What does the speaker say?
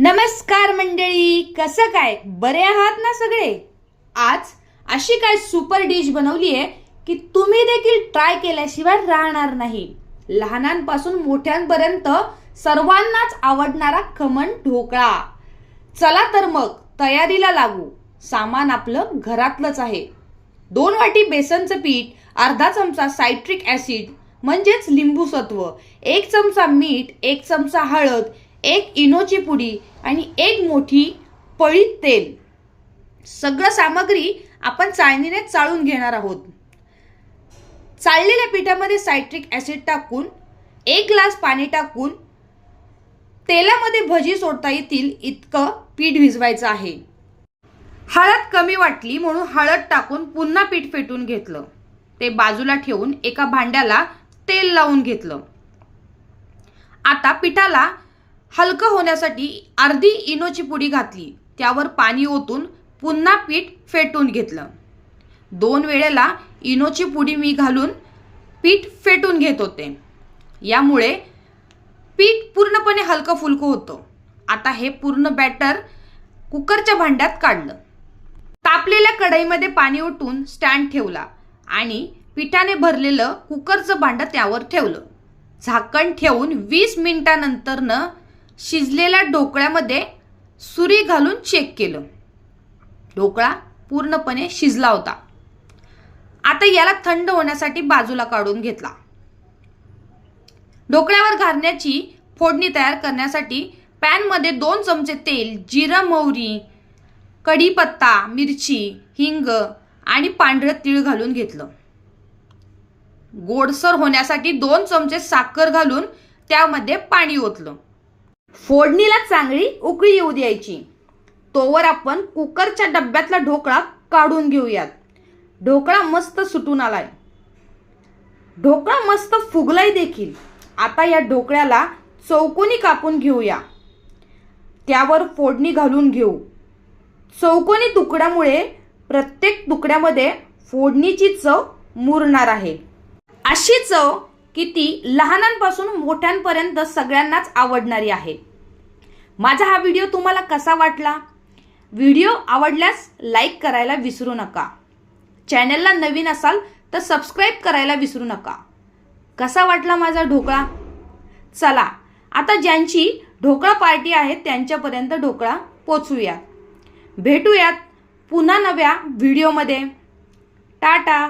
नमस्कार मंडळी कसं काय? बरे आहात ना सगळे? आज अशी काय सुपर डिश बनवली आहे की तुम्ही देखील ट्राय केल्याशिवाय राहणार नाही. लहानांपासून मोठ्यांपर्यंत सर्वांनाच आवडणारा खमण ढोकळा. चला तर मग तयारीला लागू. सामान आपलं घरातलंच आहे. दोन वाटी बेसनचं पीठ अर्धा चमचा सायट्रिक ॲसिड म्हणजेच लिंबू सत्व एक चमचा मीठ एक चमचा हळद एक इनोची पुडी आणि एक मोठी पळीत तेल. सगळं सामग्री आपण चाळणीने चाळून घेणार आहोत. चाळलेल्या पिठामध्ये सायट्रिक ॲसिड टाकून एक ग्लास पाणी टाकून तेलामध्ये भजी सोडता येतील इतकं पीठ भिजवायचं आहे. हळद कमी वाटली म्हणून हळद टाकून पुन्हा पीठ फेटून घेतलं. ते बाजूला ठेवून एका भांड्याला तेल लावून घेतलं. आता पिठाला हलकं होण्यासाठी अर्धी इनोची पुडी घातली. त्यावर पाणी ओतून पुन्हा पीठ फेटून घेतलं. दोन वेळेला इनोची पुडी मी घालून पीठ फेटून घेत होते. यामुळे पीठ पूर्णपणे हलकं फुलकं होतं. आता हे पूर्ण बॅटर कुकरच्या भांड्यात काढलं. तापलेल्या कढईमध्ये पाणी ओटून स्टँड ठेवला आणि पिठाने भरलेलं कुकरचं भांडं त्यावर ठेवलं. झाकण ठेवून वीस मिनिटानंतरनं शिजलेल्या ढोकळ्यामध्ये सुरी घालून चेक केलं. ढोकळा पूर्णपणे शिजला होता. आता याला थंड होण्यासाठी बाजूला काढून घेतला. ढोकळ्यावर घालण्याची फोडणी तयार करण्यासाठी पॅनमध्ये दोन चमचे तेल जिरं मोहरी कढीपत्ता मिरची हिंग आणि पांढरं तीळ घालून घेतलं. गोडसर होण्यासाठी दोन चमचे साखर घालून त्यामध्ये पाणी ओतलं. फोडणीला चांगली उकळी येऊ द्यायची. तोवर आपण कुकरच्या डब्यातला ढोकळा काढून घेऊयात. ढोकळा मस्त सुटून आलाय. ढोकळा मस्त फुगलाय देखील. आता या ढोकळ्याला चौकोनी कापून घेऊया. त्यावर फोडणी घालून घेऊ. चौकोनी तुकड्यामुळे प्रत्येक तुकड्यामध्ये फोडणीची चव मुरणार आहे. अशी चव की ती लहानांपासून मोठ्यांपर्यंत सगळ्यांनाच आवडणारी आहे. माझा हा व्हिडिओ तुम्हाला कसा वाटला? व्हिडिओ आवडल्यास लाईक करायला विसरू नका. चॅनलला नवीन असाल तर सबस्क्राईब करायला विसरू नका. कसा वाटला माझा ढोकळा? चला आता ज्यांची ढोकळा पार्टी आहे त्यांच्यापर्यंत ढोकळा पोचूया भेटूयात पुन्हा नव्या व्हिडिओमध्ये. टाटा!